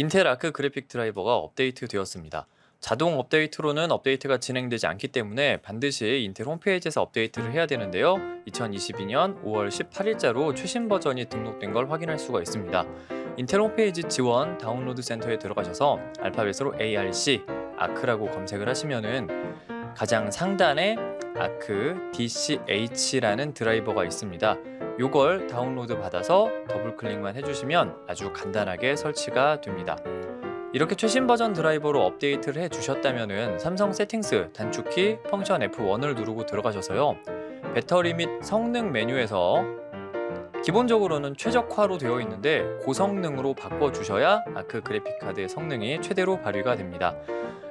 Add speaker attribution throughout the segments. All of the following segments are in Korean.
Speaker 1: 인텔 아크 그래픽 드라이버가 업데이트 되었습니다. 자동 업데이트로는 업데이트가 진행되지 않기 때문에 반드시 인텔 홈페이지에서 업데이트를 해야 되는데요. 2022년 5월 18일자로 최신 버전이 등록된 걸 확인할 수가 있습니다. 인텔 홈페이지 지원 다운로드 센터에 들어가셔서 알파벳으로 ARC 아크라고 검색을 하시면은 가장 상단에 아크 DCH라는 드라이버가 있습니다. 요걸 다운로드 받아서 더블 클릭만 해주시면 아주 간단하게 설치가 됩니다. 이렇게 최신 버전 드라이버로 업데이트를 해 주셨다면은 삼성 세팅스 단축키 펑션 F1을 누르고 들어가셔서요. 배터리 및 성능 메뉴에서 기본적으로는 최적화로 되어 있는데 고성능으로 바꿔 주셔야 아크 그래픽 카드의 성능이 최대로 발휘가 됩니다.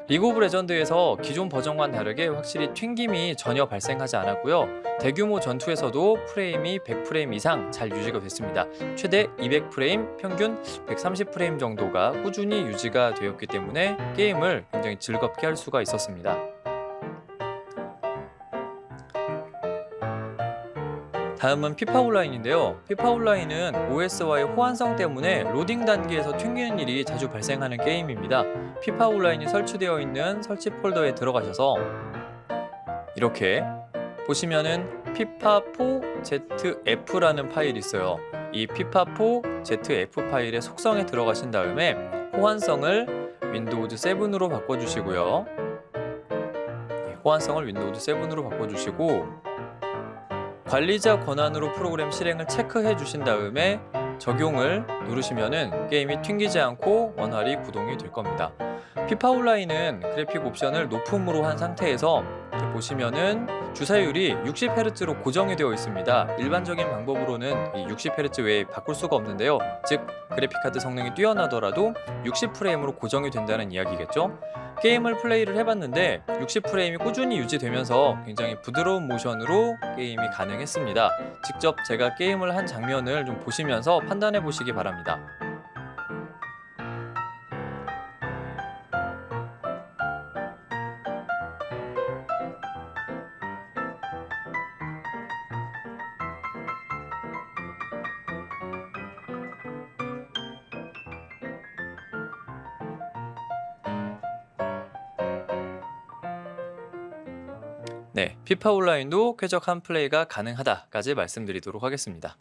Speaker 1: 리그 오브 레전드에서 기존 버전과는 다르게 확실히 튕김이 전혀 발생하지 않았고요. 대규모 전투에서도 프레임이 100프레임 이상 잘 유지가 됐습니다. 최대 200프레임, 평균 130프레임 정도가 꾸준히 유지가 되었기 때문에 게임을 굉장히 즐겁게 할 수가 있었습니다. 다음은 피파 온라인인데요. 피파 온라인은 OS와의 호환성 때문에 로딩 단계에서 튕기는 일이 자주 발생하는 게임입니다. 피파 온라인이 설치되어 있는 설치 폴더에 들어가셔서 이렇게 보시면은 피파4zf라는 파일이 있어요. 이 피파4zf 파일의 속성에 들어가신 다음에 호환성을 윈도우즈 7으로 바꿔주시고요. 네, 호환성을 윈도우즈 7으로 바꿔주시고 관리자 권한으로 프로그램 실행을 체크해 주신 다음에 적용을 누르시면은 게임이 튕기지 않고 원활히 구동이 될 겁니다. 피파 온라인은 그래픽 옵션을 높음으로 한 상태에서 보시면은 주사율이 60Hz로 고정이 되어 있습니다. 일반적인 방법으로는 이 60Hz 외에 바꿀 수가 없는데요. 즉 그래픽 카드 성능이 뛰어나더라도 60프레임으로 고정이 된다는 이야기겠죠. 게임을 플레이를 해봤는데 60프레임이 꾸준히 유지되면서 굉장히 부드러운 모션으로 게임이 가능했습니다. 직접 제가 게임을 한 장면을 좀 보시면서 판단해 보시기 바랍니다. 네, 피파 온라인도 쾌적한 플레이가 가능하다까지 말씀드리도록 하겠습니다.